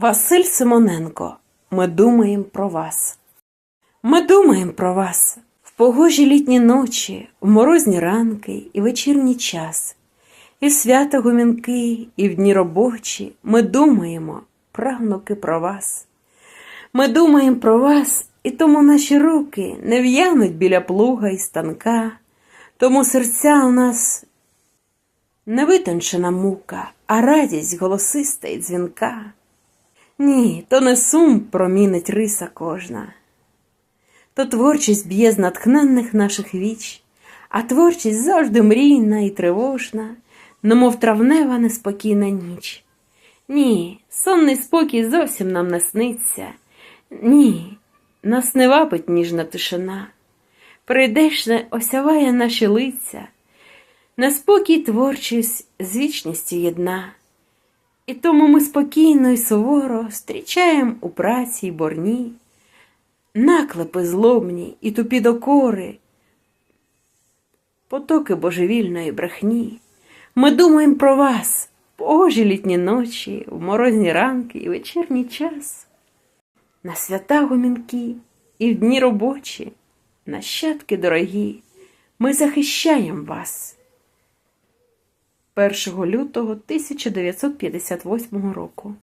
Василь Симоненко, ми думаємо про вас. Ми думаємо про вас в погожі літні ночі, в морозні ранки і вечірній час. І свята гумінки, і в дні робочі ми думаємо, правнуки, про вас. Ми думаємо про вас, і тому наші руки не в'януть біля плуга і станка, тому серця у нас не витончена мука, а радість голосиста і дзвінка. Ні, то не сум промінить риса кожна. То творчість б'є з натхненних наших віч, а творчість завжди мрійна і тривожна, немов травнева неспокійна ніч. Ні, сонний спокій зовсім нам не сниться. Ні, нас не вабить ніжна тишина. Прийдешне осяває наші лиця, неспокій творчість з вічністю єдна. І тому ми спокійно і суворо зустрічаємо у праці й борні, наклепи злобні і тупі докори, потоки божевільної брехні. Ми думаємо про вас погожі літні ночі, в морозні ранки і вечірній час, на свята гомінки і в дні робочі, нащадки дорогі, ми захищаємо вас. 1 лютого 1958 року.